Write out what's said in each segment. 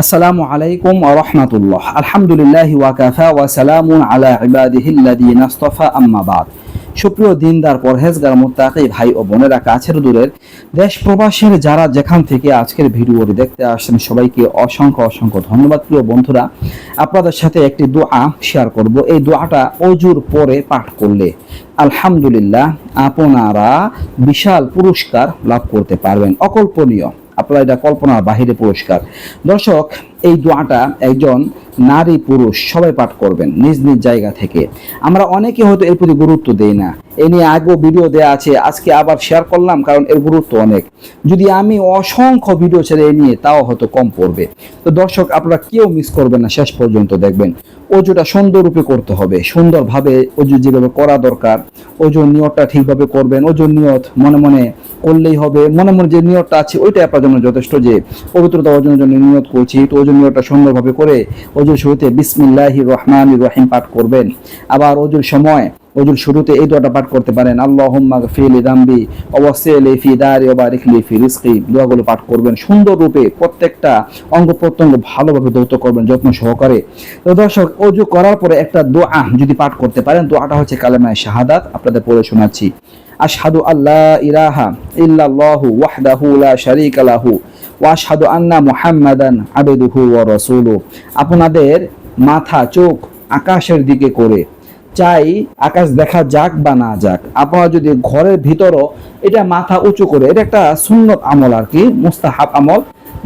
আসসালামু আলাইকুম রাহমাতুল্লাহ। আলহামদুলিল্লাহ ওয়া সালামুন আলা ইবাদিহিল্লাযীনা ইসতাফা আম্মা বাদ। সুপ্রিয় দিনদার, পরহেজগার মুত্তাকি ভাই ও বোনেরা, কাছের দূরের দেশ প্রবাসীর যারা যেখান থেকে আজকের ভিডিওটি দেখতে আসছেন, সবাইকে অসংখ্য অসংখ্য ধন্যবাদ। প্রিয় বন্ধুরা, আপনাদের সাথে একটি দোয়া শেয়ার করব। এই দোয়াটা অজুর পরে পাঠ করলে আলহামদুলিল্লাহ আপনারা বিশাল পুরস্কার লাভ করতে পারবেন। অকল্পনীয়। আপনারা এটা কল্পনার বাহিরে পুরস্কার। দর্শক এই দোয়াটা একজন নারী, পুরুষ সবাই পাঠ করবেন নিজ নিজ জায়গা থেকে। আমরা অনেকে হয়তো এর প্রতি গুরুত্ব দেই না। এ নিয়ে আগেও ভিডিও দেওয়া আছে, আজকে আবার শেয়ার করলাম কারণ এর গুরুত্ব অনেক। যদি আমি অসংখ্য ভিডিও ছেড়ে এ নিয়ে, তাও হয়তো কম পড়বে। তো দর্শক, আপনারা কেউ মিস করবেন না, শেষ পর্যন্ত দেখবেন। অজুটা সুন্দর রূপে করতে হবে, সুন্দরভাবে অজু যেভাবে করা দরকার ওজন নিয়তটা ঠিকভাবে করবেন ওজন নিয়ত মনে মনে করলেই হবে। মনে মনে যে নিয়তটা আছে, ওইটাই আপনার জন্য যথেষ্ট যে পবিত্রতা অর্জনের জন্য নিয়ত করছি, তো ওজন নিয়তটা সুন্দরভাবে করে অজুর শুরুতে বিসমিল্লাহি রহমান রহিম পাঠ করবেন। আবার অজুর সময়, অজুর শুরুতে এই দোয়াটা পাঠ করতে পারেন, আল্লাহুম্মা ফিলি দাম্বি অবশ্যই ফি দারি ওবারিক লি ফি রিজকি দোয়াগুলো পাঠ করবেন সুন্দর রূপে প্রত্যেকটা অঙ্গ প্রত্যঙ্গ ভালোভাবে দৌত করবেন, যত্ন সহকারে। তো দর্শক, অজু করার পরে একটা দোয়া যদি পাঠ করতে পারেন, দোয়াটা হচ্ছে কালেমায় শাহাদাত। আপনাদের পড়ে শোনাচ্ছি, আশহাদু আল্লাহ ইলাহা ইল্লাল্লাহু ওয়াহদাহু লা শারীকা লাহু ওয়া আশহাদু আন্না মুহাম্মাদান আবদুহু ওয়া রাসূলুহু। আপনাদের মাথা, চোখ আকাশের দিকে করে। চাই আকাশ দেখা যাক বা না যাক। আপনারা যদি ঘরের ভিতরও এটা মাথা উঁচু করে, এটা একটা সুন্নত আমল আর কি, মুস্তাহাব আমল,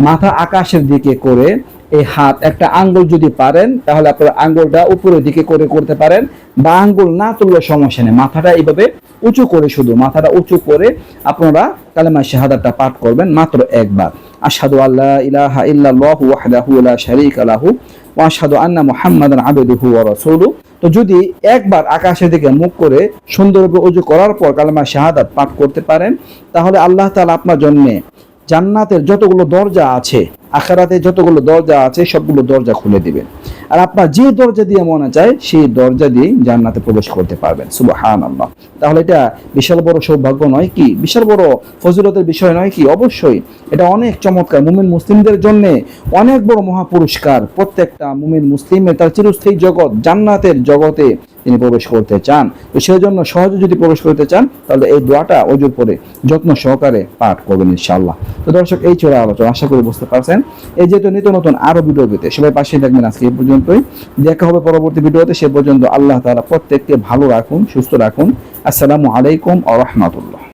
মাথা আকাশের দিকে করে, এই হাত একটা আঙ্গুল যদি পারেন, তাহলে আপনারা আঙ্গুলটা উপরের দিকে করে করতে পারেন। বা আঙ্গুল না তুললে সমস্যা নেই, মাথাটা এইভাবে উঁচু করে শুধু, মাথাটা উঁচু করে আপনারা কালেমা শাহাদাতটা পাঠ করবেন মাত্র একবার। আশহাদু আল্লাহ ইলাহা ইল্লাল্লাহু ওয়াহদাহু লা শারীকা লাহু ওয়া আশহাদু আন্না মুহাম্মাদান আবদুহু ওয়া রাসূলুহু। তো যদি একবার আকাশের দিকে মুখ করে সুন্দরভাবে অজু করার পর কালেমা শাহাদাত পাঠ করতে পারেন, তাহলে আল্লাহ তাআলা আপনার জন্যে জান্নাতের যতগুলো দরজা আছে আখারাতে যতগুলো দরজা আছে, সবগুলো দরজা খুলে দিবেন আর আপনার যে দরজা দিয়ে মনে চায়, সেই দরজা দিয়ে জান্নাতে প্রবেশ করতে পারবেন। সুবহান আল্লাহ তাহলে এটা বিশাল বড় সৌভাগ্য নয় কি? বিশাল বড় ফজিলতের বিষয় নয় কি? অবশ্যই এটা অনেক চমৎকার। মুমিন মুসলিমদের জন্য অনেক বড় মহাপুরস্কার। প্রত্যেকটা মুমিন মুসলিমের তার চিরস্থায়ী জগৎ জান্নাতের জগতে তিনি প্রবেশ করতে চান। তো সেই জন্য সহজে যদি প্রবেশ করতে চান, তাহলে এই দোয়াটা অজুর পরে যত্ন সহকারে পাঠ করবেন ইনশাআল্লাহ। তো দর্শক, এই ছিল আলোচনা। আশা করি বুঝতে পারছেন। এই যেহেতু নিত্য নতুন আরও ভিডিও পেতে সবাই পাশে থাকবেন আজকে এই পর্যন্তই। দেখা হবে পরবর্তী ভিডিওতে। সে পর্যন্ত আল্লাহ তারা প্রত্যেককে ভালো রাখুন, সুস্থ রাখুন। আসসালামু আলাইকুম আ রহমতুল্লাহ।